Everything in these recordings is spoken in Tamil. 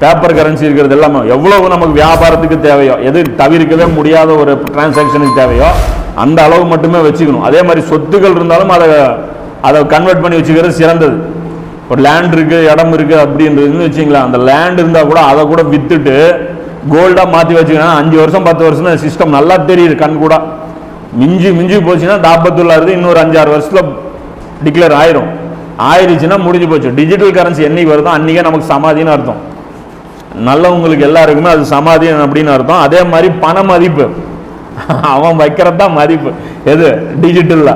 பேப்பர் கரன்சி இருக்கிறது எல்லாமே. எவ்வளவு நமக்கு வியாபாரத்துக்கு தேவையோ எது தவிர்க்கவே முடியாத ஒரு டிரான்சாக்ஷனுக்கு தேவையோ அந்த அளவு மட்டுமே வச்சுக்கணும். அதே மாதிரி சொத்துக்கள் இருந்தாலும் அதை அதை கன்வெர்ட் பண்ணி வச்சுக்கிறது சிறந்தது. ஒரு லேண்ட் இருக்குது இடம் இருக்குது அப்படின்றதுன்னு வச்சுங்களேன் அந்த லேண்ட் இருந்தால் கூட அதை கூட விற்றுட்டு கோல்டாக மாற்றி வச்சுக்கணும் அஞ்சு வருஷம் பத்து வருஷம் சிஸ்டம் நல்லா தெரியுது கண் கூட. மிஞ்சி மிஞ்சி போச்சுன்னா தாப்பத்துள்ளா இருந்து இன்னொரு அஞ்சாறு வருஷத்துல டிக்ளேர் ஆயிரும். ஆயிடுச்சுன்னா முடிஞ்சு போச்சு. டிஜிட்டல் கரன்சி என்னைக்கு வருதோ அன்றைக்கே நமக்கு சமாதின்னு அர்த்தம். நல்லவங்களுக்கு எல்லாருக்குமே அது சமாதி அப்படின்னு அர்த்தம். அதே மாதிரி பண மதிப்பு. அவன் வைக்கிறது தான் மதிப்பு. எது? டிஜிட்டல்ல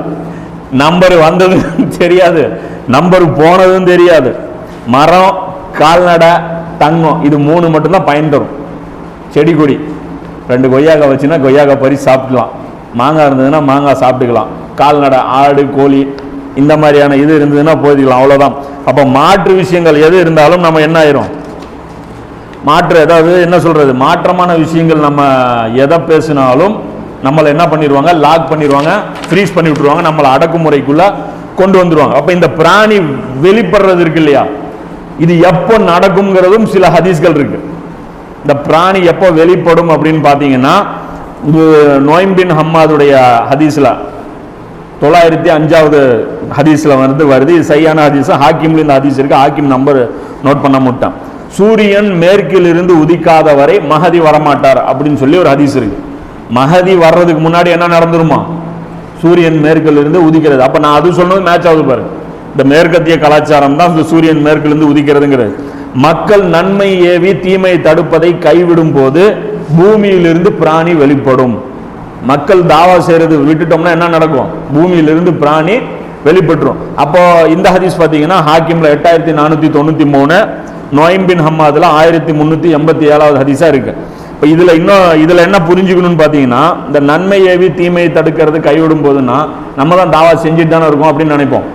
நம்பர் வந்ததும் தெரியாது. நம்பர் போனதும் தெரியாது. மரம் கால்நடை தங்கம் இது மூணு மட்டும்தான் பயன் தரும். செடி கொடி. ரெண்டு கொய்யாக்காய் வச்சுன்னா கொய்யாக்காய் பறி சாப்பிட்டுக்கலாம். மாங்காய் இருந்ததுன்னா மாங்காய் சாப்பிட்டுக்கலாம். கால்நடை ஆடு கோழி இந்த மாதிரியான இது இருந்ததுன்னா போதிக்கலாம். அவ்வளோதான் அப்போ மாற்று விஷயங்கள் எது இருந்தாலும் நம்ம என்ன ஆயிரும்? மாற்று அதாவது என்ன சொல்கிறது மாற்றமான விஷயங்கள் நம்ம எதை பேசினாலும் நம்மளை என்ன பண்ணிடுவாங்க? லாக் பண்ணிடுவாங்க ஃப்ரீஸ் பண்ணி விட்டுருவாங்க நம்மளை அடக்குமுறைக்குள்ளே கொண்டு வந்துடுவாங்க. அப்போ இந்த பிராணி வெளிப்படுறது இருக்கு இல்லையா? இது எப்போ நடக்குங்கிறதும் சில ஹதீஸ்கள் இருக்கு. இந்த பிராணி எப்போ வெளிப்படும் அப்படின்னு பார்த்தீங்கன்னா இது நோயம்பின் ஹம்மாதுடைய ஹதீஸில் தொள்ளாயிரத்தி அஞ்சாவது ஹதீஸில் வந்து வருது. இது சரியான ஹதீஸ் ஹாக்கிம்ல இந்த ஹதீஸ் இருக்கு. ஹாக்கிம் நம்பர் நோட் பண்ண முட்டான். சூரியன் மேற்கிலிருந்து உதிக்காத வரை மகதி வரமாட்டார் அப்படின்னு சொல்லி ஒரு ஹதீஸ் இருக்கு. மகதி வர்றதுக்கு முன்னாடி என்ன நடந்துருமா? சூரியன் மேற்கிலிருந்து உதிக்கிறது. அப்போ நான் அது சொன்னது மேட்ச் ஆகுது பாரு. இந்த மேற்கத்திய கலாச்சாரம் தான் இந்த சூரியன் மேற்கிலிருந்து உதிக்கிறதுங்கிறது. மக்கள் நன்மை ஏவி தீமை தடுப்பதை கைவிடும் போது பூமியிலிருந்து பிராணி வெளிப்படும். மக்கள் தாவா செய்யறது விட்டுட்டோம்னா என்ன நடக்கும்? பூமியிலிருந்து பிராணி வெளிப்பட்டுரும். அப்போ இந்த ஹதீஸ் பார்த்தீங்கன்னா ஹாக்கிம்ல எட்டாயிரத்தி நானூத்தி தொண்ணூத்தி மூணு நோயம்பின் ஹம்மாதில் ஆயிரத்தி முந்நூற்றி எண்பத்தி ஏழாவது ஹதீஸாக இருக்கு. இப்போ இதில் இன்னும் இதில் என்ன புரிஞ்சுக்கணும்னு பார்த்தீங்கன்னா இந்த நன்மை ஏவி தீமையை தடுக்கிறது கைவிடும் போதுன்னா நம்ம தான் தாவா செஞ்சுட்டு தானே இருக்கோம் அப்படின்னு நினைப்போம்.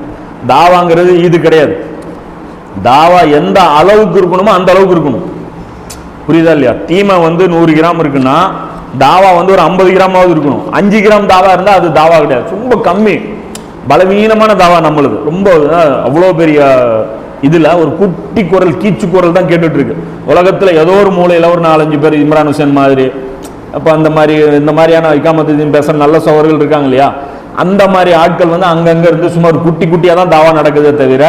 தாவாங்கிறது இது கிடையாது. தாவா எந்த அளவுக்கு இருக்கணுமோ அந்த அளவுக்கு இருக்கணும். புரியுதா இல்லையா? தீமை வந்து நூறு கிராம் இருக்குன்னா தாவா வந்து ஒரு ஐம்பது கிராமாவது இருக்கணும். அஞ்சு கிராம் தாவா இருந்தால் அது தாவா கிடையாது. ரொம்ப கம்மி பலவீனமான தாவா நம்மளுது. ரொம்ப அவ்வளோ பெரிய இதில் ஒரு குட்டி குரல் கீச்சு குரல் தான் கேட்டுட்டு இருக்கு உலகத்தில் ஏதோ ஒரு மூலையில் ஒரு நாலஞ்சு பேர் இம்ரான் ஹுசேன் மாதிரி அப்போ அந்த மாதிரி இந்த மாதிரியான இக்காமத்துதீன் பேசுகிற நல்ல சோழர்கள் இருக்காங்க இல்லையா? அந்த மாதிரி ஆட்கள் வந்து அங்கங்கே இருந்து சும்மா ஒரு குட்டி குட்டியாக தான் தாவா நடக்குதே தவிர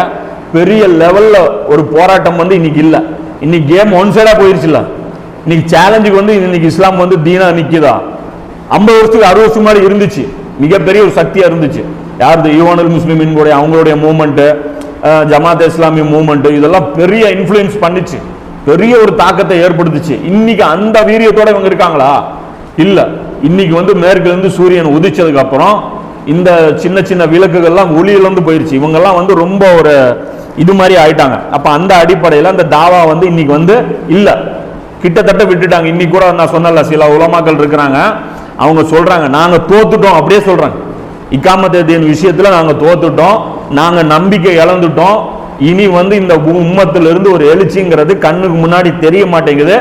பெரிய லெவலில் ஒரு போராட்டம் வந்து இன்னைக்கு இல்லை. இன்னைக்கு கேம் ஒன் சைடாக போயிருச்சுல இன்னைக்கு சேலஞ்சுக்கு வந்து இன்னைக்கு இஸ்லாம் வந்து தீனா நிற்கிதா ஐம்பது வருஷத்துக்கு அறுபது வருஷம் மாதிரி இருந்துச்சு. மிகப்பெரிய ஒரு சக்தியாக இருந்துச்சு. யாருது? யுவானுல் முஸ்லீமின் கூட அவங்களுடைய மூமெண்ட்டு ஜமாத் இஸ்லாமிய மூமெண்ட் இதெல்லாம் பெரிய இன்ஃப்ளூயன்ஸ் பண்ணுச்சு. பெரிய ஒரு தாக்கத்தை ஏற்படுத்துச்சு. இன்னைக்கு அந்த வீரியத்தோட இவங்க இருக்காங்களா? இல்ல. இன்னைக்கு வந்து மேற்குலேருந்து சூரியன் உதிச்சதுக்கு அப்புறம் இந்த சின்ன சின்ன விளக்குகள்லாம் ஒளி போயிடுச்சு போயிருச்சு. இவங்கெல்லாம் வந்து ரொம்ப ஒரு இது மாதிரி ஆயிட்டாங்க. அப்ப அந்த அடிப்படையில் அந்த தாவா வந்து இன்னைக்கு வந்து இல்ல. கிட்டத்தட்ட விட்டுட்டாங்க. இன்னைக்கு கூட நான் சொன்னல சில உலமாக்கள் இருக்கிறாங்க. அவங்க சொல்றாங்க நாங்க தோத்துட்டோம் அப்படியே சொல்றாங்க. இக்காமத்தேதியின் விஷயத்தில் நாங்கள் தோத்துட்டோம். நாங்கள் நம்பிக்கை இழந்துட்டோம். இனி வந்து இந்த உம்மத்திலிருந்து ஒரு எழுச்சிங்கிறது கண்ணுக்கு முன்னாடி தெரிய மாட்டேங்குது.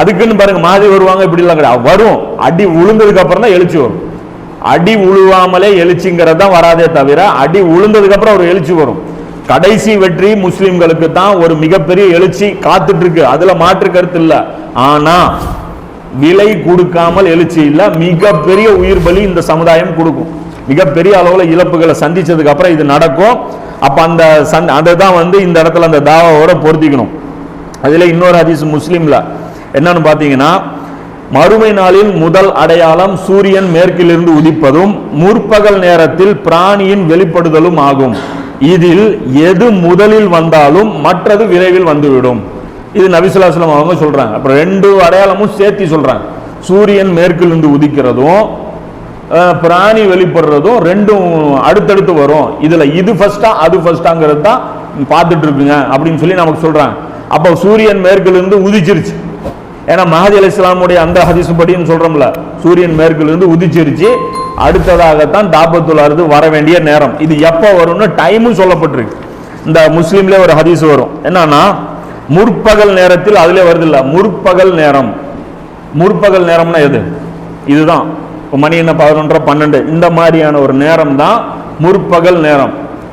அதுக்குன்னு பாருங்க மாதிரி வருவாங்க இப்படி கிடையாது. வரும். அடி உளுந்ததுக்கு அப்புறம் தான் எழுச்சி வரும். அடி உழுவாமலே எழுச்சிங்கிறது தான் வராதே தவிர அடி உளுந்ததுக்கு அப்புறம் ஒரு எழுச்சி வரும். கடைசி வெற்றி முஸ்லிம்களுக்கு தான் ஒரு மிகப்பெரிய எழுச்சி காத்துட்டு இருக்கு அதுல மாற்று கருத்து இல்லை. ஆனா விலை கொடுக்காமல் எழுச்சி இல்லை. மிகப்பெரிய உயிர் பலி இந்த சமுதாயம் கொடுக்கும். மிகப்பெரிய அளவில் இழப்புகளை சந்திச்சதுக்கு அப்புறம் இது நடக்கும். அப்போ அந்த சந் அதை தான் வந்து இந்த இடத்துல அந்த தாவாவோட பொருத்திக்கணும் அதில் இன்னொரு ஹதீஸ் முஸ்லீமில் என்னன்னு பார்த்தீங்கன்னா மறுமை நாளில் முதல் அடையாளம் சூரியன் மேற்கிலிருந்து உதிப்பதும் முற்பகல் நேரத்தில் பிராணியின் வெளிப்படுதலும் ஆகும். இதில் எது முதலில் வந்தாலும் மற்றது விரைவில் வந்துவிடும். இது நபிசுல்லாஸ்லம் அவங்க சொல்கிறாங்க அப்புறம் ரெண்டு அடையாளமும் சேர்த்து சொல்கிறாங்க சூரியன் மேற்கிலிருந்து உதிக்கிறதும் பிராணி வெளிப்படுறதும் ரெண்டும் அடுத்தடுத்து வரும். இதுல இது ஃபர்ஸ்டா அது ஃபர்ஸ்டாங்கிறது தான் பார்த்துட்டு இருக்குங்க அப்படின்னு சொல்லி நமக்கு சொல்றாங்க. அப்போ சூரியன் மேற்கிலிருந்து உதிச்சிருச்சு. ஏன்னா மஹதி அலி இஸ்லாமுடைய அந்த ஹதீஸ் படின்னு சொல்றோம்ல சூரியன் மேற்கிலிருந்து உதிச்சிருச்சு. அடுத்ததாகத்தான் தாபத்துல் அறுது வர வேண்டிய நேரம். இது எப்போ வரும்னு டைமும் சொல்லப்பட்டிருக்கு. இந்த முஸ்லீம்ல ஒரு ஹதீஸ் வரும். என்னன்னா முற்பகல் நேரத்தில் அதுல வருது இல்லை முற்பகல் நேரம். முற்பகல் நேரம்னா எது? இதுதான். இப்போ மணி என்ன பதினொன்றரை பன்னெண்டு. இந்த மாதிரியான ஒரு நேரம் தான் முற்பகல் நேரம்.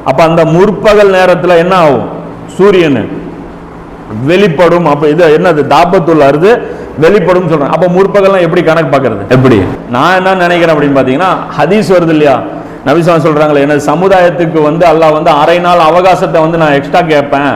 அப்ப அந்த முற்பகல் நேரத்துல என்ன ஆகும்? சூரியன் வெளிப்படும். அப்ப இது என்னது? தாபத்துல் அருது வெளிப்படும் சொல்றேன் அப்ப முற்பகல்லாம் எப்படி கணக்கு பார்க்கறது? எப்படி? நான் என்ன நினைக்கிறேன் அப்படின்னு பாத்தீங்கன்னா ஹதீஸ் வருது இல்லையா? நபிசான் சொல்றாங்களே எனது சமுதாயத்துக்கு வந்து அல்லாஹ் வந்து அரை நாள் அவகாசத்தை வந்து நான் எக்ஸ்ட்ரா கேட்பேன்.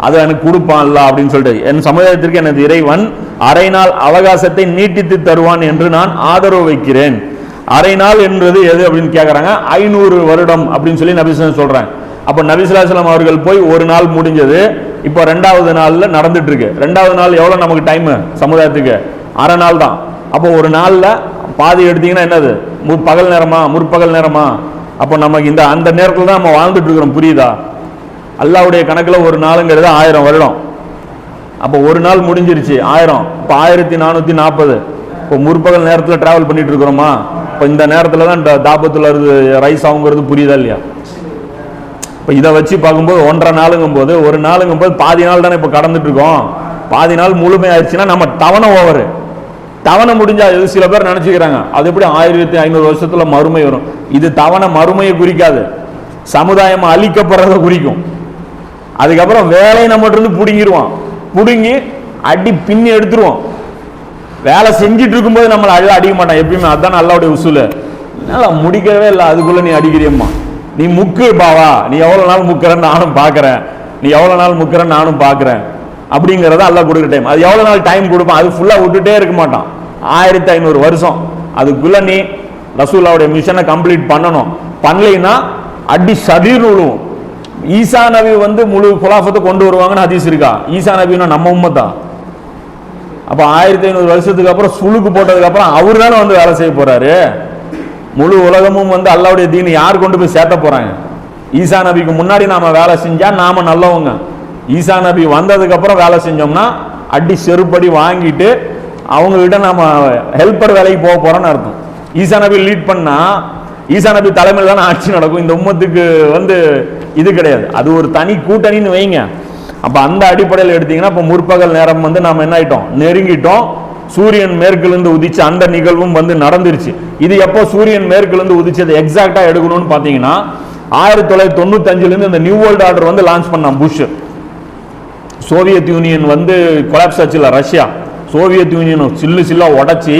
அதை எனக்கு கொடுப்பான்ல அப்படின்னு சொல்லிட்டு என் சமுதாயத்திற்கு எனது இறைவன் அரை நாள் அவகாசத்தை நீட்டித்து தருவான் என்று நான் ஆதரவு வைக்கிறேன். அரை நாள் என்றது எது அப்படின்னு கேட்குறாங்க ஐநூறு வருடம் அப்படின்னு சொல்லி நபிசுலாம் சொல்கிறேன் அப்போ நபிசுலாசலம் அவர்கள் போய் ஒரு நாள் முடிஞ்சது. இப்போ ரெண்டாவது நாளில் நடந்துட்டு இருக்கு ரெண்டாவது நாள் எவ்வளோ நமக்கு டைமு சமுதாயத்துக்கு. அரை நாள் தான். அப்போ ஒரு நாளில் பாதி எடுத்தீங்கன்னா என்னது? மு- பகல் நேரமா? முற்பகல் நேரமா? அப்போ நமக்கு இந்த அந்த நேரத்தில் தான் நம்ம வாழ்ந்துட்டு இருக்கிறோம். புரியுதா? அல்லாவுடைய கணக்கில் ஒரு நாளுங்கிறது ஆயிரம் வருடம். அப்போ ஒரு நாள் முடிஞ்சிருச்சு ஆயிரம். இப்போ ஆயிரத்தி நானூற்றி நாற்பது இப்போ முற்பகல் நேரத்தில் ட்ராவல் பண்ணிட்டு இருக்கிறோமா? இப்போ இந்த நேரத்தில் தான் இந்த தாபத்தில் இருந்து ரைஸ் ஆகுங்கிறது புரியுதா இல்லையா? இப்போ இதை வச்சு பார்க்கும்போது ஒன்றரை நாளுங்கும் போது ஒரு நாளுங்கும் போது பாதி நாள் தானே இப்போ கடந்துட்டு இருக்கோம். பாதி நாள் முழுமை ஆயிடுச்சுன்னா நம்ம தவணை ஓவர் தவணை முடிஞ்சா எது சில பேர் நினச்சிக்கிறாங்க அது எப்படி ஆயிரத்தி ஐநூறு வருஷத்தில் மறுமை வரும்? இது தவணை மறுமையை குறிக்காது. சமுதாயம் அழிக்கப்படுறத குறிக்கும். அதுக்கப்புறம் வேலையை நம்மகிட்ட இருந்து பிடுங்கிடுவான் பிடுங்கி அடி பின்னி எடுத்துருவோம் வேலை செஞ்சுட்டு இருக்கும்போது நம்மளை அழ அடிக்க மாட்டான். எப்பயுமே அதுதான் அல்லாவுடைய உசூல். என்னால் முடிக்கவே இல்லை. அதுக்குள்ளே நீ அடிக்கிறியம்மா. நீ முக்கு பாவா. நீ எவ்வளோ நாள் முக்கிறன்னு நானும் பார்க்குறேன் நீ எவ்வளோ நாள் முக்கிறன்னு நானும் பார்க்குறேன் அப்படிங்கிறத அல்ல கொடுக்குற டைம் அது எவ்வளோ நாள் டைம் கொடுப்பான்? அது ஃபுல்லாக விட்டுட்டே இருக்க மாட்டான். ஆயிரத்தி ஐநூறு வருஷம். அதுக்குள்ளே நீ ரசூல்லாவுடைய மிஷனை கம்ப்ளீட் பண்ணணும். பண்ணலைன்னா அடி சதீர் விழுவும் ஈசா நபி வந்து முழு குலாஃபத்தை கொண்டு வருவாங்கன்னு ஹதீஸ் இருக்கா? ஈசா நபின்னா நம்ம உம்ம்தான் அப்போ ஆயிரத்தி ஐநூறு வருஷத்துக்கு அப்புறம் சுளுக்கு போட்டதுக்கு அப்புறம் அவர் தானே வந்து வேலை செய்ய போறாரு? முழு உலகமும் வந்து அல்லாவுடைய தீனை யார் கொண்டு போய் சேர்த்த போறாங்க? ஈசா நபிக்கு முன்னாடி நாம வேலை செஞ்சா நாம நல்லவங்க. ஈசா நபி வந்ததுக்கு அப்புறம் வேலை செஞ்சோம்னா அடி செருப்படி வாங்கிட்டு அவங்கக்கிட்ட நம்ம நாம ஹெல்ப்பர் வேலைக்கு போக போறோம்னு அர்த்தம். ஈசா நபி லீட் பண்ணா ஈசா நபி தலைமையில் தானே ஆட்சி நடக்கும். இந்த உம்மத்துக்கு வந்து இது கிடையாது. அது ஒரு தனி கூட்டணின்னு வைங்க. அப்போ அந்த அடிப்படையில் எடுத்தீங்கன்னா இப்போ முற்பகல் நேரம் வந்து நாம் என்ன ஆயிட்டோம்? நெருங்கிட்டோம். சூரியன் மேற்கிலிருந்து உதிச்சு அந்த நிகழ்வும் வந்து நடந்துருச்சு. இது எப்போ சூரியன் மேற்கிலிருந்து உதிச்சது எக்ஸாக்டாக எடுக்கணும்னு பார்த்தீங்கன்னா ஆயிரத்தி தொள்ளாயிரத்தி தொண்ணூத்தஞ்சுலேருந்து இந்த நியூ வேர்ல்டு ஆர்டர் வந்து லான்ச் பண்ணான் புஷ். சோவியத் யூனியன் வந்து கொலாப்ஸ் ஆச்சுல ரஷ்யா. சோவியத் யூனியன் சில்லு சில்லாக உடச்சி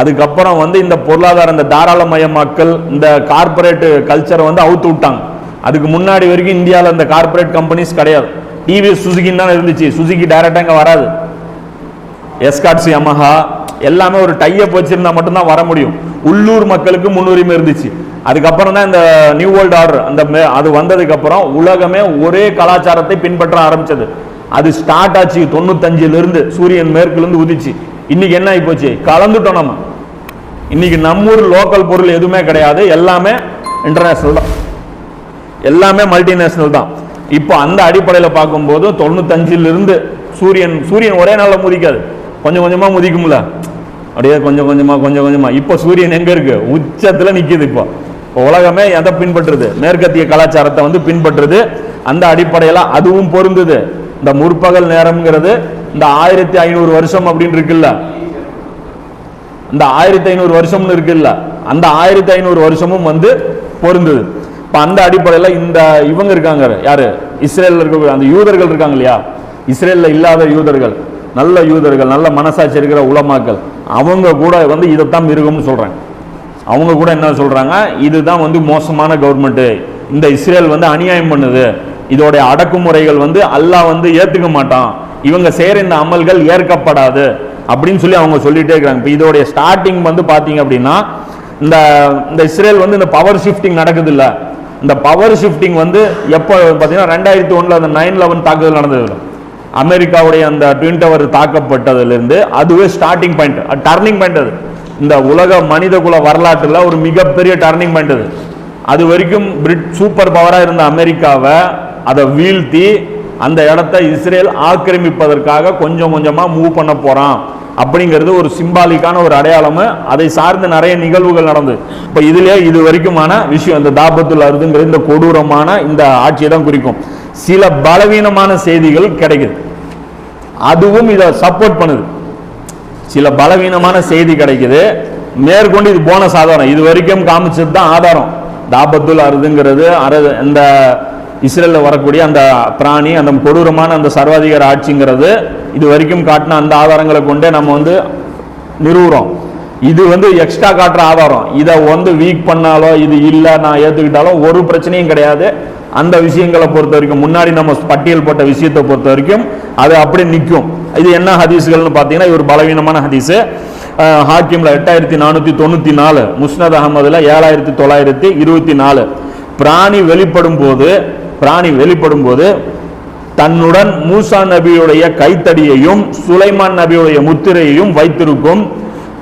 அதுக்கப்புறம் வந்து இந்த பொருளாதார இந்த தாராளமயமாக்கல் இந்த கார்ப்பரேட் கல்ச்சரை வந்து அவுத்து விட்டாங்க. அதுக்கு முன்னாடி வரைக்கும் இந்தியாவில் அந்த கார்ப்பரேட் கம்பெனிஸ் கிடையாது. டிவிஎஸ் சுசுகின்னு தான் இருந்துச்சு. சுசுகி டைரக்டாக இங்கே வராது. எஸ்காட்ஸ் யமஹா எல்லாமே ஒரு டையப் வச்சுருந்தா மட்டும்தான் வர முடியும். உள்ளூர் மக்களுக்கு முன்னுரிமை இருந்துச்சு. அதுக்கப்புறம் தான் இந்த நியூ வேர்ல்டு ஆர்டர் அந்த மே- அது வந்ததுக்கப்புறம் உலகமே ஒரே கலாச்சாரத்தை பின்பற்ற ஆரம்பிச்சது. அது ஸ்டார்ட் ஆச்சு தொண்ணூத்தஞ்சிலிருந்து சூரியன் மேற்குலேருந்து உதிச்சு. இன்னைக்கு என்ன ஆகிப்போச்சு கலந்துட்டோம் நம்ம. இன்னைக்கு நம்மூர் லோக்கல் பொருள் எதுவுமே கிடையாது. எல்லாமே இன்டர்நேஷ்னல் தான். எல்லாமே மல்டிநேஷனல் தான். இப்போ அந்த அடிப்படையில் பார்க்கும்போது தொண்ணூத்தஞ்சிலிருந்து சூரியன் சூரியன் ஒரே நாளில் முதிக்காது. கொஞ்சம் கொஞ்சமாக முதிக்கும்ல. அப்படியே கொஞ்சம் கொஞ்சமாக கொஞ்சம் கொஞ்சமாக இப்போ சூரியன் எங்கே இருக்கு? உச்சத்தில் நிற்கிது இப்போ. இப்போ உலகமே எதை பின்பற்றுது? மேற்கத்திய கலாச்சாரத்தை வந்து பின்பற்றுது. அந்த அடிப்படையில் அதுவும் பொருந்துது. இந்த முற்பகல் நேரம்ங்கிறது இந்த ஆயிரத்தி ஐநூறு வருஷம் அப்படின்னு இருக்குல்ல. இந்த ஆயிரத்தி ஐநூறு வருஷம்னு இருக்குல்ல. அந்த ஆயிரத்தி ஐநூறு வருஷமும் வந்து பொருந்தது. இப்போ அந்த அடிப்படையில் இந்த இவங்க இருக்காங்க. யாரு? இஸ்ரேலில் இருக்க அந்த யூதர்கள் இருக்காங்க இல்லையா? இஸ்ரேலில் இல்லாத யூதர்கள் நல்ல யூதர்கள் நல்ல மனசாட்சி இருக்கிற உலமாக்கள் அவங்க கூட வந்து இதைத்தான் மிருகம்னு சொல்கிறாங்க அவங்க கூட என்ன சொல்கிறாங்க இதுதான் வந்து மோசமான கவர்மெண்ட்டு இந்த இஸ்ரேல் வந்து அநியாயம் பண்ணுது. இதோடைய அடக்குமுறைகள் வந்து அல்லாஹ் வந்து ஏற்றுக்க மாட்டான். இவங்க செய்கிற இந்த அமல்கள் ஏற்கப்படாது அப்படின்னு சொல்லி அவங்க சொல்லிகிட்டே இருக்கிறாங்க இப்போ இதோடைய ஸ்டார்டிங் வந்து பார்த்தீங்க அப்படின்னா இந்த இந்த இஸ்ரேல் வந்து இந்த பவர் ஷிஃப்டிங் நடக்குது இல்லை. இந்த பவர் ஷிஃப்டிங் வந்து எப்போ பார்த்தீங்கன்னா ரெண்டாயிரத்தி ஒன்றில் அந்த நைன் லெவன் தாக்குதல் நடந்தது அமெரிக்காவுடைய அந்த ட்வின் டவர் தாக்கப்பட்டதுலேருந்து அதுவே ஸ்டார்டிங் பாயிண்ட் டர்னிங் பாயிண்ட் அது. இந்த உலக மனிதகுல வரலாற்றில் ஒரு மிகப்பெரிய டர்னிங் பாயிண்ட் அது. அது வரைக்கும் பிரிட் சூப்பர் பவராக இருந்த அமெரிக்காவை அதை வீழ்த்தி அந்த இடத்த இஸ்ரேல் ஆக்கிரமிப்பதற்காக கொஞ்சம் கொஞ்சமாக மூவ் பண்ண போகிறான் அப்படிங்கிறது ஒரு சிம்பாலிக்கான ஒரு அடையாளம். அதை சார்ந்து நிறைய நிகழ்வுகள் நடந்தது இப்போ இதுலேயே இது வரைக்குமான விஷயம் இந்த தாபத்துல் அருதுங்கிறது இந்த கொடூரமான இந்த ஆட்சியை தான் குறிக்கும். சில பலவீனமான செய்திகள் கிடைக்குது. அதுவும் இதை சப்போர்ட் பண்ணுது. சில பலவீனமான செய்தி கிடைக்குது. மேற்கொண்டு இது போனஸ் ஆதாரம். இது வரைக்கும் காமிச்சது தான் ஆதாரம். தாபத்துல் அருதுங்கிறது அர இந்த இஸ்ரேலில் வரக்கூடிய அந்த பிராணி அந்த கொடூரமான அந்த சர்வாதிகார ஆட்சிங்கிறது இது வரைக்கும் காட்டின அந்த ஆதாரங்களை கொண்டே நம்ம வந்து நிறுவுறோம். இது வந்து எக்ஸ்ட்ரா காட்டுற ஆதாரம். இதை வந்து வீக் பண்ணாலோ இது இல்லை நான் ஏற்றுக்கிட்டாலும் ஒரு பிரச்சனையும் கிடையாது. அந்த விஷயங்களை பொறுத்த வரைக்கும் முன்னாடி நம்ம பட்டியல் போட்ட விஷயத்தை பொறுத்த வரைக்கும் அது அப்படியே நிற்கும். இது என்ன ஹதீஸ்கள்னு பார்த்தீங்கன்னா இது ஒரு பலவீனமான ஹதீஸு. ஹாக்கிமில் எட்டாயிரத்தி நானூற்றி தொண்ணூற்றி நாலு முஸ்னத் அகமதில் ஏழாயிரத்தி தொள்ளாயிரத்தி இருபத்தி நாலு. பிராணி வெளிப்படும் போது பிராணி வெளிப்படும் போது தன்னுடன் மூசா நபியுடைய கைத்தடியையும் சுலைமான் நபியுடைய முத்திரையையும் வைத்திருக்கும்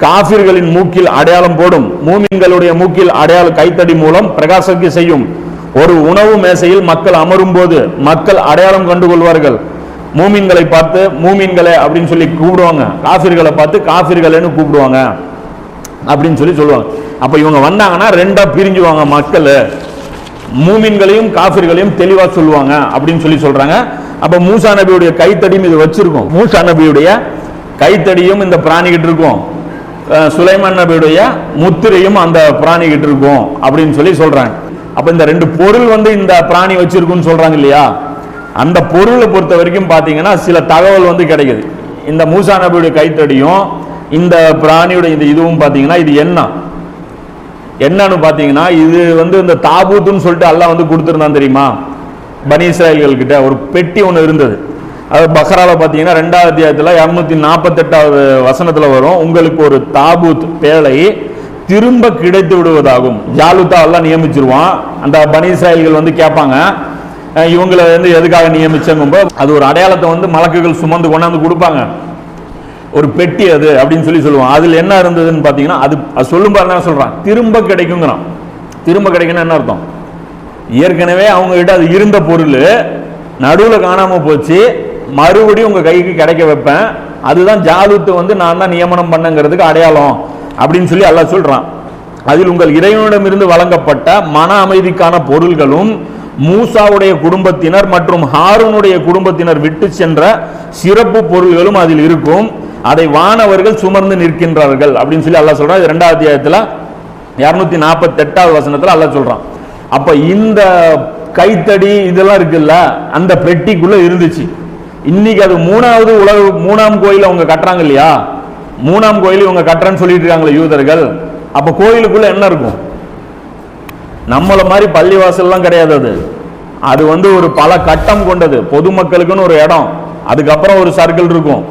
காபிர்களின் மூக்கில் அடையாளம் போடும் மூமின்களுடைய மூக்கில் அடையாள கைத்தடி மூலம் பிரகாசிக்க செய்யும் ஒரு உணவு மேசையில் மக்கள் அமரும் போது மக்கள் அடையாளம் கண்டு கொள்வார்கள் மூமின்களை பார்த்து மூமின்களை அப்படின்னு சொல்லி கூப்பிடுவாங்க. காபிர்களை பார்த்து காபிர்களேன்னு கூப்பிடுவாங்க அப்படின்னு சொல்லி சொல்லுவாங்க. அப்ப இவங்க வந்தாங்கன்னா ரெண்டா பிரிஞ்சுவாங்க மக்கள். மூமின்களையும் காஃபிர்களையும் தெளிவா சொல்லுவாங்க அப்படின்னு சொல்லி சொல்றாங்க. அப்ப மூசா நபியுடைய கைத்தடியும் இது வச்சிருக்கும். மூசா நபியுடைய கைத்தடியும் இந்த பிராணிகிட்டு இருக்கும். சுலைமான் நபியுடைய முத்திரையும் அந்த பிராணிகிட்டு இருக்கும் அப்படின்னு சொல்லி சொல்றாங்க. அப்ப இந்த ரெண்டு பொருள் வந்து இந்த பிராணி வச்சிருக்குன்னு சொல்றாங்க இல்லையா? அந்த பொருளை பொறுத்த வரைக்கும் பாத்தீங்கன்னா சில தகவல் வந்து கிடைக்குது. இந்த மூசா நபியுடைய கைத்தடியும் இந்த பிராணியுடைய இந்த இதுவும் பாத்தீங்கன்னா இது என்ன என்னன்னு பார்த்தீங்கன்னா இது வந்து இந்த தாபூத்துன்னு சொல்லிட்டு அல்லாஹ் வந்து கொடுத்துருந்தான் தெரியுமா? பனி இஸ்ராயல்கள் கிட்ட ஒரு பெட்டி ஒன்று இருந்தது. அது பக்ரால பார்த்தீங்கன்னா ரெண்டாவது அத்தியாயத்தில் இரநூத்தி நாற்பத்தெட்டாவது வசனத்தில் வரும் உங்களுக்கு ஒரு தாபூத் பேழை திரும்ப கிடைத்து விடுவதாகும். ஜாலுத்தா எல்லாம் நியமிச்சிருவான். அந்த பனி இஸ்ராயல்கள் வந்து கேட்பாங்க இவங்களை வந்து எதுக்காக நியமிச்சங்கும்போது அது ஒரு அடையாளத்தை வந்து மலக்குகள் சுமந்து கொண்டாந்து கொடுப்பாங்க. ஒரு பெட்டி அது அப்படின்னு சொல்லி சொல்லுவான் அதில் என்ன இருந்ததுன்னு பார்த்தீங்கன்னா அது அது சொல்லும் பாருங்க என்ன சொல்கிறான் திரும்ப கிடைக்குங்கிறான். திரும்ப கிடைக்குன்னா என்ன அர்த்தம்? ஏற்கனவே அவங்ககிட்ட அது இருந்த பொருள் நடுவில் காணாமல் போச்சு. மறுபடியும் உங்கள் கைக்கு கிடைக்க வைப்பேன். அதுதான் ஜாலுத்து வந்து நான் தான் நியமனம் பண்ணங்கிறதுக்கு அடையாளம் அப்படின்னு சொல்லி எல்லாம் சொல்கிறான் அதில் உங்கள் இறைவனிடமிருந்து வழங்கப்பட்ட மன அமைதிக்கான பொருள்களும் மூசாவுடைய குடும்பத்தினர் மற்றும் ஹாரூனுடைய குடும்பத்தினர் விட்டு சென்ற சிறப்பு பொருள்களும் அதில் இருக்கும். அதை வானவர்கள் சுமர்ந்து நிற்கின்றார்கள் அப்படின்னு சொல்லி அல்லாஹ் சொல்றான். இது ரெண்டாவது அத்தியாயத்தில் இரநூத்தி நாற்பத்தி எட்டாவது வசனத்துல அல்லாஹ் சொல்றான். அப்ப இந்த கைத்தடி இதெல்லாம் இருக்குல்ல அந்த பெட்டிக்குள்ள இருந்துச்சு. இன்னைக்கு அது மூணாவது உலக மூணாம் கோயில் அவங்க கட்டுறாங்க இல்லையா? மூணாம் கோயில் இவங்க கட்டுறேன்னு சொல்லிட்டு இருக்காங்களே யூதர்கள். அப்ப கோயிலுக்குள்ள என்ன இருக்கும்? நம்மள மாதிரி பள்ளிவாசல்லாம் கிடையாது அது. அது வந்து ஒரு பல கட்டம் கொண்டது. பொதுமக்களுக்குன்னு ஒரு இடம். அதுக்கப்புறம் ஒரு சர்க்கிள் இருக்கும்.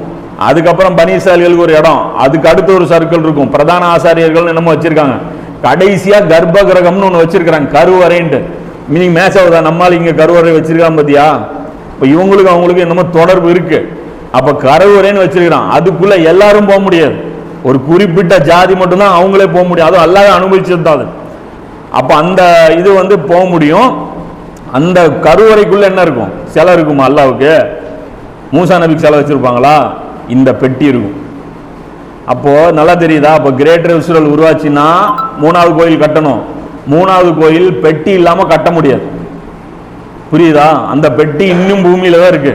அதுக்கப்புறம் பனீசாலிகளுக்கு ஒரு இடம். அதுக்கு அடுத்து ஒரு சர்க்கிள் இருக்கும். பிரதான ஆசாரியர்கள் என்னமோ வச்சிருக்காங்க. கடைசியா கர்ப்ப கிரகம்னு ஒன்று வச்சிருக்கிறாங்க. கருவறைன்ட்டு. மீனிங் மேட்ச் ஆகுதா? நம்மால் இங்க கருவறை வச்சிருக்கான் பாத்தியா? இப்போ இவங்களுக்கு அவங்களுக்கு என்னமோ தொடர்பு இருக்கு. அப்போ கருவறைன்னு வச்சிருக்கிறான். அதுக்குள்ள எல்லாரும் போக முடியாது. ஒரு குறிப்பிட்ட ஜாதி மட்டும்தான் அவங்களே போக முடியும். அதுவும் அல்லாத அனுபவிச்சது அப்போ அது. அந்த இது வந்து போக முடியும். அந்த கருவறைக்குள்ள என்ன இருக்கும்? சிலை இருக்குமா அல்லாவுக்கு? மூசா நபிக்கு சிலை வச்சிருப்பாங்களா? இந்த பெட்டி இருக்கும். அப்போ நல்லா தெரியுதா? அப்போ கிரேட்டர் இஸ்ரேல் உருவாச்சுன்னா மூணாவது கோயில் கட்டணும். மூணாவது கோயில் பெட்டி இல்லாமல் கட்ட முடியாது. புரியுதா? அந்த பெட்டி இன்னும் பூமியில தான் இருக்கு.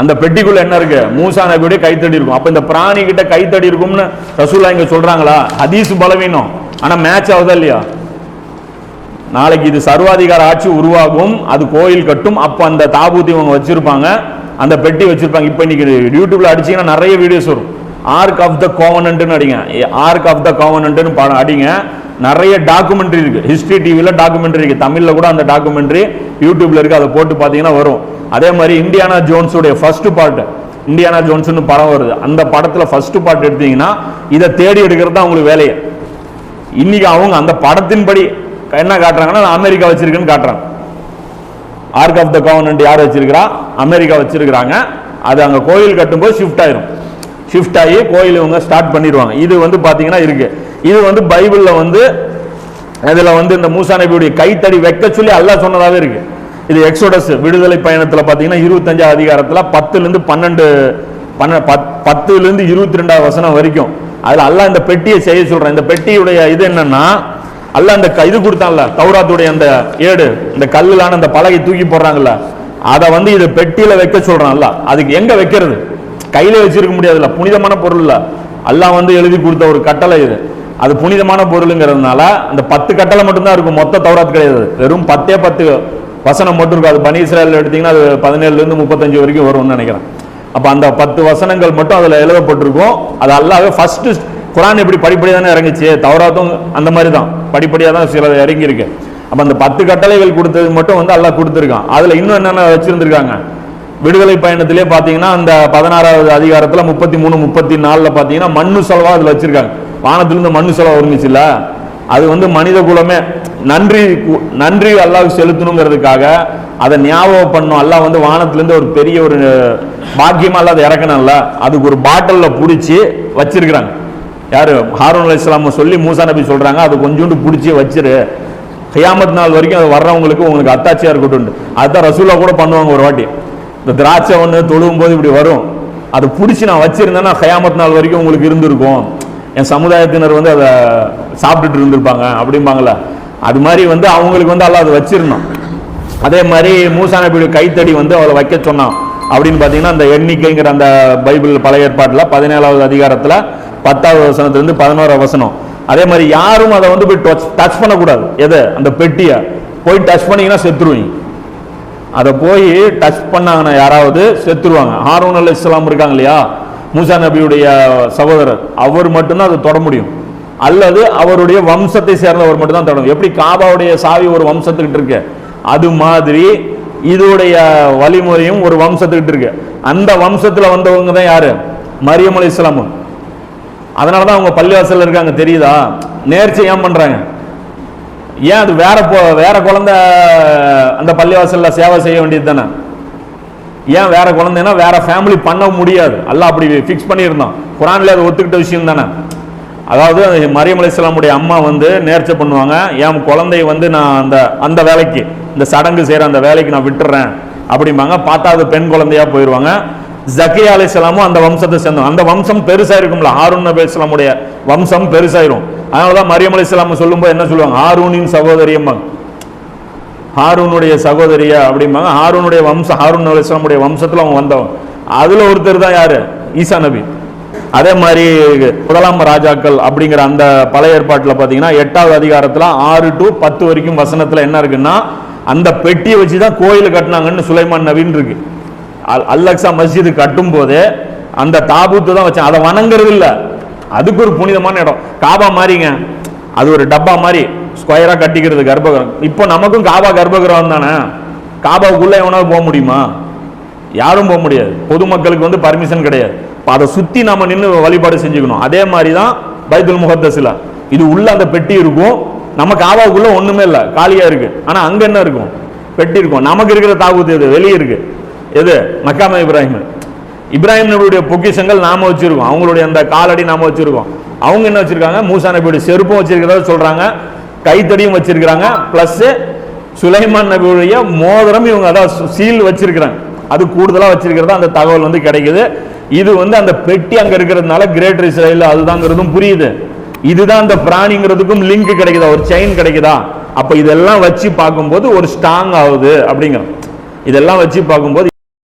அந்த பெட்டிக்குள்ள என்ன இருக்கு? மூசா நபியுடைய கைத்தடி இருக்கும். அப்ப இந்த பிராணி கிட்ட கைத்தடி இருக்கும்னு ரசூலா இங்க சொல்றாங்களா? ஹதீஸ் பலவீனம். ஆனா மேட்ச் ஆகுதா இல்லையா? நாளைக்கு இது சர்வாதிகார ஆட்சி உருவாகும். அது கோயில் கட்டும். அப்ப அந்த தாபூத்தி இவங்க வச்சிருப்பாங்க. அந்த பெட்டி வச்சிருப்பாங்க. இப்போ இன்னைக்கு யூடியூப்ல அடிச்சீங்கன்னா நிறைய வீடியோஸ் வரும். ஆர்க் ஆஃப் த கோவனன்ட்னு அடிங்க. ஆர்க் ஆஃப் த கோவனன்ட்னு படம் அடிங்க. நிறைய டாக்குமெண்ட்ரி இருக்கு. ஹிஸ்டரி டிவியில் டாக்குமெண்ட்ரி இருக்கு. தமிழ்ல கூட அந்த டாக்குமெண்ட்ரி யூடியூப்ல இருக்கு. அதை போட்டு பார்த்தீங்கன்னா வரும். அதே மாதிரி இந்தியானா ஜோன்ஸுடைய ஃபர்ஸ்ட் பார்ட் இந்தியானா ஜோன்ஸ்னு படம் வருது. அந்த படத்துல ஃபர்ஸ்ட் பார்ட் எடுத்தீங்கன்னா இதை தேடி எடுக்கிறது தான் அவங்களுக்கு வேலையை. இன்னைக்கு அவங்க அந்த படத்தின்படி என்ன காட்டுறாங்கன்னா அமெரிக்கா வச்சிருக்குன்னு காட்டுறாங்க. ஆர்க் ஆஃப் த கவர்னன்ட் யார் வச்சிருக்கிறா? அமெரிக்கா வச்சிருக்கிறாங்க. அது அங்கே கோயில் கட்டும்போது ஷிஃப்ட் ஆயிரும். ஷிஃப்ட் ஆகி கோயில் இவங்க ஸ்டார்ட் பண்ணிடுவாங்க. இது வந்து பார்த்தீங்கன்னா இருக்கு. இது வந்து பைபிளில் வந்து இதில் வந்து இந்த மூசா நபியுடைய கைத்தடி வைக்க சொல்லி அல்லாஹ் சொன்னதாகவே இருக்கு. இது எக்ஸோடஸ் விடுதலை பயணத்தில் பார்த்தீங்கன்னா இருபத்தஞ்சாவது அதிகாரத்தில் பத்துலேருந்து பன்னெண்டு பன்ன பத்- பத்துலேருந்து இருபத்தி ரெண்டாவது வசனம் வரைக்கும். அதில் அல்லா இந்த பெட்டியை செய்ய சொல்கிறேன் இந்த பெட்டியுடைய இது என்னன்னா அல்ல அந்த க- இது கொடுத்தான்ல தௌராத்துடைய அந்த ஏடு இந்த கல்லுலான அந்த பலகை தூக்கி போடுறாங்கல்ல அதை வந்து இது பெட்டியில வைக்க சொல்றான்ல அதுக்கு எங்க வைக்கிறது? கையில வச்சிருக்க முடியாதுல்ல புனிதமான பொருள் இல்ல அல்லாஹ் வந்து எழுதி கொடுத்த ஒரு கட்டளை இது. அது புனிதமான பொருளுங்கிறதுனால அந்த பத்து கட்டளை மட்டும்தான் இருக்கும் மொத்த தௌராத் கிடையாது. வெறும் பத்தே பத்து வசனம் மட்டும் இருக்கும். அது பனி இஸ்ராயல் எடுத்தீங்கன்னா அது பதினேழுலேருந்து முப்பத்தஞ்சு வரைக்கும் வரும்னு நினைக்கிறேன். அப்போ அந்த பத்து வசனங்கள் மட்டும் அதில் எழுதப்பட்டிருக்கும். அது அல்லாவே ஃபர்ஸ்ட் குரான் எப்படி படிப்படியாக தானே இறங்குச்சு? தவறாதும் அந்த மாதிரி தான் படிப்படியாக தான் சில இறங்கியிருக்கு. அப்போ அந்த பத்து கட்டளைகள் கொடுத்தது மட்டும் வந்து அல்லாஹ் கொடுத்துருக்கான். அதில் இன்னும் என்னென்ன வச்சுருந்துருக்காங்க? விடுதலை பயணத்திலே பார்த்தீங்கன்னா அந்த பதினாறாவது அதிகாரத்தில் முப்பத்தி மூணு முப்பத்தி நாலில் பார்த்தீங்கன்னா மண்ணு செலவாக அதில் வச்சுருக்காங்க. வானத்திலிருந்து மண்ணு செலவாக இருந்துச்சுல்ல அது வந்து மனித குலமே நன்றி கு- நன்றி அல்லாஹ் செலுத்தணுங்கிறதுக்காக அதை ஞாபகம் பண்ணும் அல்லாஹ் வந்து வானத்துலேருந்து ஒரு பெரிய ஒரு பாக்கியமாக அல்லாஹ் அதை இறக்கணும்ல அதுக்கு ஒரு பாட்டிலில் பிடிச்சி வச்சிருக்கிறாங்க. யார்? ஹாரூன் அலி ஸலாம சொல்லி மூசா நபி சொல்கிறாங்க அது கொஞ்சோண்டு பிடிச்சி வச்சிரு. ஹியாமத் நாள் வரைக்கும் அது வர்றவங்களுக்கு உங்களுக்கு அத்தாட்சியா இருக்கட்டும் அதுதான் ரசூலா கூட பண்ணுவாங்க ஒரு வாட்டி. இந்த திராட்சை ஒன்று தொழுவும் போது இப்படி வரும். அது பிடிச்சி நான் வச்சிருந்தேன்னா கயாமத் நாள் வரைக்கும் உங்களுக்கு இருந்திருக்கும். என் சமுதாயத்தினர் வந்து அதை சாப்பிட்டுட்டு இருந்திருப்பாங்க அப்படிம்பாங்களே அது மாதிரி வந்து அவங்களுக்கு வந்து அல்லாஹ் அதை வச்சிருந்தோம் அதே மாதிரி மூசா நபியுடைய கைத்தடி வந்து அவளை வைக்க சொன்னான். அப்படின்னு பார்த்தீங்கன்னா அந்த எண்ணிக்கைங்கிற அந்த பைபிள் பழைய ஏற்பாட்டில் பதினேழாவது அதிகாரத்தில் பத்தாவது வசனத்துலேருந்து பதினோரா வசனம். அதே மாதிரி யாரும் அதை வந்து போய் டச் டச் பண்ணக்கூடாது. எதை? அந்த பெட்டியை. போய் டச் பண்ணீங்கன்னா செத்துருவீங்க. அதை போய் டச் பண்ணாங்கன்னா யாராவது செத்துருவாங்க. ஹாரூன் அலி இஸ்லாம் இருக்காங்க இல்லையா? மூசா நபியுடைய சகோதரர். அவர் மட்டும்தான் அதை தொட முடியும். அல்லது அவருடைய வம்சத்தை சேர்ந்தவர் மட்டும்தான் தொடங்கும் எப்படி? காபாவுடைய சாவி ஒரு வம்சத்துக்கிட்டு இருக்கு. அது மாதிரி இதோடைய வழிமுறையும் ஒரு வம்சத்துக்கிட்டு இருக்கு. அந்த வம்சத்தில் வந்தவங்க தான் யாரு? மரியம் அலி இஸ்லாமும் அதனால தான் அவங்க பள்ளிவாசலில் இருக்காங்க தெரியுதா? நேர்ச்சி ஏன் பண்ணுறாங்க ஏன் அது வேற போ வேற குழந்தை அந்த பள்ளிவாசலில் சேவை செய்ய வேண்டியது தானே? ஏன் வேற குழந்தைன்னா வேற ஃபேமிலி பண்ண முடியாது. அல்ல அப்படி ஃபிக்ஸ் பண்ணியிருந்தான். குரான்ல அது ஒத்துக்கிட்ட விஷயம் தானே? அதாவது மரியமலை மரியம் அலிஸ்லாமுடைய அம்மா வந்து நேர்ச்சை பண்ணுவாங்க. என் குழந்தைய வந்து நான் அந்த அந்த வேலைக்கு இந்த சடங்கு செய்கிற அந்த வேலைக்கு நான் விட்டுறேன் அப்படிம்பாங்க. பார்த்தா அது பெண் குழந்தையா போயிடுவாங்க ஜக்கியா அலிஸ்லாமும் அந்த வம்சத்தை சேர்ந்தோம் அந்த வம்சம் பெருசா இருக்கும்ல ஹாரூன் நபி இஸ்லாமுடைய வம்சம் பெருசாயிரும். அதனால தான் மரியம் அலிஸ்லாம் சொல்லும்போது என்ன சொல்லுவாங்க? ஹாரூனின் சகோதரியம்பாங்க ஹாரூனுடைய சகோதரியா அப்படிம்பாங்க. ஹாரூனுடைய வம்சம் ஹாரூன் அலி இஸ்லாமுடைய வம்சத்தில் அவங்க வந்தவங்க. அதில் ஒருத்தர் தான் யாரு? ஈசா நபி. அதே மாதிரி முதலாம் ராஜாக்கள் அப்படிங்கிற அந்த பழைய ஏற்பாட்டில் பார்த்தீங்கன்னா எட்டாவது அதிகாரத்தில் ஆறு டு பத்து வரைக்கும் வசனத்தில் என்ன இருக்குன்னா அந்த பெட்டியை வச்சு தான் கோயில் கட்டினாங்கன்னு சுலைமான் நபின்னு இருக்கு. அல்லக்ஸா மஸ்ஜிது கட்டும் போதே அந்த தாபூத்து தான் வச்சேன் அதை வணங்குறது இல்லை. அதுக்கு ஒரு புனிதமான இடம். காபா மாதிரிங்க அது ஒரு டப்பா மாதிரி ஸ்கொயராக கட்டிக்கிறது கர்ப்பகிரகம் இப்போ நமக்கும் காபா கர்ப்பகிரகம் தானே? காபாவுக்குள்ளே எவனாவது போக முடியுமா? யாரும் போக முடியாது. பொதுமக்களுக்கு வந்து பர்மிஷன் கிடையாது. இப்போ அதை சுற்றி நம்ம நின்று வழிபாடு செஞ்சுக்கணும். அதே மாதிரி தான் பைதுல் முகத்தசில். இது உள்ள அந்த பெட்டி இருக்கும். நம்ம காபாவுக்குள்ளே ஒன்றுமே இல்லை. காலியாக இருக்குது ஆனால் அங்கே என்ன இருக்கும்? பெட்டி இருக்கும். நமக்கு இருக்கிற தாபூத் இது வெளியே இருக்குது எது? மக்காம இப்ராஹிம். இப்ராஹிம் நபியுடைய பொக்கிஷங்கள் நாம வச்சிருக்கோம். அவங்களுடைய அந்த காலடி நாம வச்சிருக்கோம். அவங்க என்ன வச்சிருக்காங்க? மூசா நபியுடைய செருப்பும் வச்சிருக்கிறதா சொல்றாங்க. கைத்தடியும் வச்சிருக்கிறாங்க. பிளஸ் சுலைமான் நபியுடைய மோதிரம் இவங்க அதான் சீல் வச்சிருக்கிறாங்க. அது கூடுதலாக வச்சிருக்கிறதா அந்த தகவல் வந்து கிடைக்குது. இது வந்து அந்த பெட்டி அங்க இருக்கிறதுனால கிரேட்டர் இஸ்ரேல் அதுதாங்கிறதும் புரியுது. இதுதான் அந்த பிராணிங்கிறதுக்கும் லிங்க் கிடைக்குதா? ஒரு செயின் கிடைக்குதா? அப்ப இதெல்லாம் வச்சு பார்க்கும்போது ஒரு ஸ்ட்ராங் ஆகுது அப்படிங்கிற இதெல்லாம் வச்சு பார்க்கும்போது